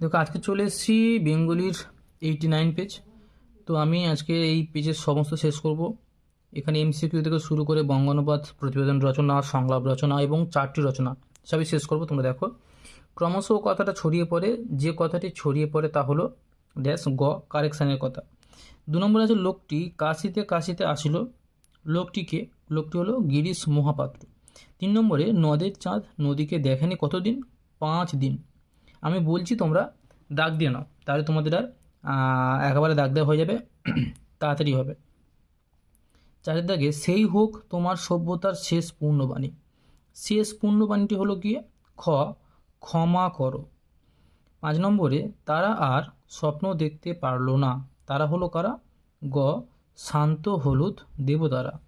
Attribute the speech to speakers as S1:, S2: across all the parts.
S1: দেখো, আজকে চলে এসেছি বেঙ্গলির এইটি নাইন পেজ তো আমি আজকে এই পেজের সমস্ত শেষ করব। এখানে এমসিকিউ থেকে শুরু করে বঙ্গানুবাদ প্রতিবেদন রচনা, সংলাপ রচনা এবং চারটি রচনা সবই শেষ করব, তোমরা দেখো। ক্রমশ কথাটা ছড়িয়ে পড়ে, যে কথাটি ছড়িয়ে পড়ে তা হলো ড্যাশ গ, কারেকশানের কথা। দু নম্বর আছে লোকটি, কাশিতে কাশিতে আসিল। লোকটিকে, লোকটি হলো গিরিশ মহাপাত্র। তিন নম্বরে, নদের চাঁদ নদীকে দেখেনি কতদিন? পাঁচ দিন। আমি বলছি তোমরা দাগ দিয়ে নাও। তাহলে তোমাদের আর একেবারে দাগ দেওয়া হয়ে যাবে, তাড়াতাড়ি হবে। চারের দাগে সেই হোক তোমার সভ্যতার শেষ পূর্ণবাণী। শেষ পূর্ণবাণীটি হলো গিয়ে খ, ক্ষমা করো। পাঁচ নম্বরে, তারা আর স্বপ্ন দেখতে পারল না। তারা হলো কারা? গ, শান্ত হলুদ দেবতারা।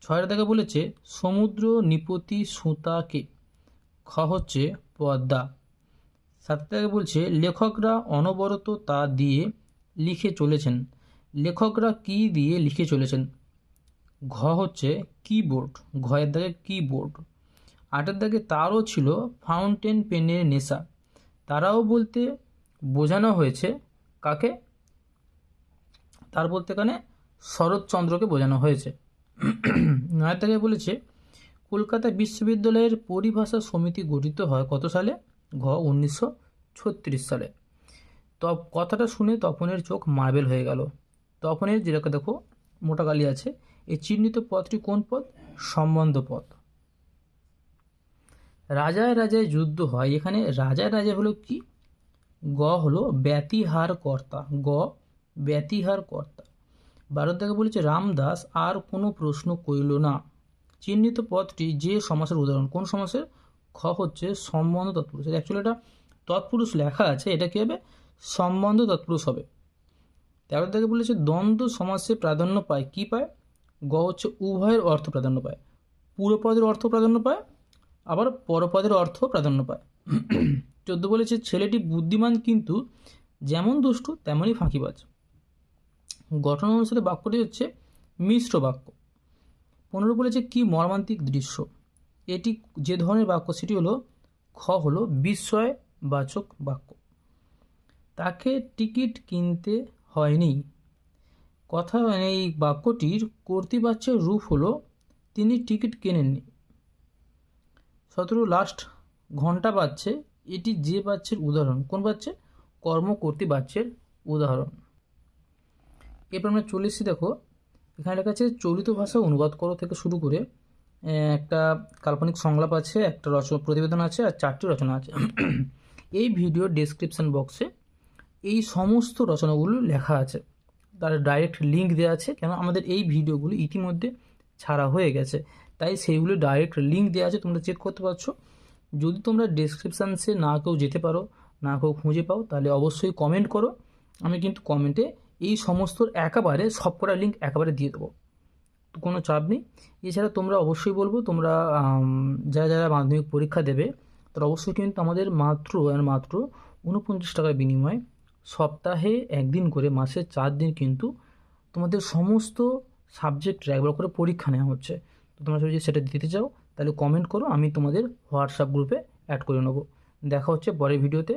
S1: ছয়ের দাগে বলেছে, সমুদ্র নিপতি সুতাকে। খ হচ্ছে পদ্মা। সাত থেকে বলছে, লেখকরা অনবরত তা দিয়ে লিখে চলেছেন। লেখকরা কি দিয়ে লিখে চলেছেন? ঘ হচ্ছে কিবোর্ড, ঘয়ের দাগে কিবোর্ড। আটের দাগে তারও ছিল ফাউন্টেন পেনের নেশা। তারাও বলতে বোঝানো হয়েছে কাকে? তার বলতে এখানে শরৎচন্দ্রকে বোঝানো হয়েছে। নয়ের দাগে বলেছে, কলকাতা বিশ্ববিদ্যালয়ের পরিভাষা সমিতি গঠিত হয় কত সালে? ঘ উনিশশো ছত্রিশ সালে। তব কথাটা শুনে তপনের চোখ মার্বেল হয়ে গেল। তপনের যেটাকে দেখো মোটা গালি আছে, এই চিহ্নিত পদটি কোন পদ সম্বন্ধ পদ রাজায় রাজায় যুদ্ধ হয়। এখানে রাজায় রাজায় হলো কি? গ হলো ব্যতিহার কর্তা গ ব্যতিহার কর্তা ভারত থেকে বলেছে, রামদাস, আর কোনো প্রশ্ন কইল না। চিহ্নিত পদটি যে সমাসের উদাহরণ। কোন সমাসের? খ হচ্ছে সম্বন্ধ তৎপুরুষ। অ্যাকচুয়ালি এটা তৎপুরুষ লেখা আছে, এটা কী হবে? সম্বন্ধ তৎপুরুষ হবে। তেরো থেকে বলেছে, দ্বন্দ্ব সমাসে প্রাধান্য পায় কি পায়? গ হচ্ছে উভয়ের অর্থ প্রাধান্য পায়। পুরোপদের অর্থ প্রাধান্য পায়, আবার পরপদের অর্থ প্রাধান্য পায়। চোদ্দ বলেছে, ছেলেটি বুদ্ধিমান কিন্তু যেমন দুষ্টু, তেমনই ফাঁকিবাজ। গঠন অনুসারে বাক্যটি হচ্ছে মিশ্র বাক্য। পনেরো বলেছে, কি মর্মান্তিক দৃশ্য? এটি যে ধরনের বাক্য, সেটি হলো খ হলো বিস্ময়বাচক বাক্য। তাকে টিকিট কিনতে হয়নি। কথা এই বাক্যটির কর্তৃবাচ্যের রূপ হলো তিনি টিকিট কেনেননি। সতেরো লাস্ট ঘণ্টা বাজছে। এটি যে বাচ্চের উদাহরণ, কোন বাচ্চে কর্মকর্তী বাচ্চের উদাহরণ। এরপর আমরা চলে এসেছি, দেখো, এখানে লেখা আছে, চলিত ভাষা অনুবাদ করো থেকে শুরু করে একটা কাল্পনিক সংলাপ আছে, একটা রচনা প্রতিবেদন আছে আর চারটি রচনা আছে। এই ভিডিও ডেসক্রিপশন বক্সে এই সমস্ত রচনাগুলো লেখা আছে। তার ডাইরেক্ট লিঙ্ক দেওয়া আছে, কেন আমাদের এই ভিডিওগুলো ইতিমধ্যে ছাড়া হয়ে গেছে। তাই সেইগুলো ডাইরেক্ট লিঙ্ক দেওয়া আছে, তোমরা চেক করতে পারছ। যদি তোমরা ডেসক্রিপশানসে না কেউ যেতে পারো, না কেউ খুঁজে পাও, তাহলে অবশ্যই কমেন্ট করো। আমি কিন্তু কমেন্টে এই সমস্ত একেবারে সবকটা লিঙ্ক একেবারে দিয়ে দেবো। কোনো চাপ নেই। এছাড়া তোমরা অবশ্যই বলব, তোমরা যারা যারা মাধ্যমিক পরীক্ষা দেবে, তারা অবশ্যই কিন্তু আমাদের মাত্র আর মাত্র উনপঞ্চাশ টাকার বিনিময়ে সপ্তাহে একদিন করে, মাসে চার দিন কিন্তু তোমাদের সমস্ত সাবজেক্ট একবার করে পরীক্ষা নেওয়া হচ্ছে। তো তোমরা যদি সেটা দিতে চাও, তাহলে কমেন্ট করো, আমি তোমাদের হোয়াটসঅ্যাপ গ্রুপে অ্যাড করে নেব। দেখা হচ্ছে পরের ভিডিওতে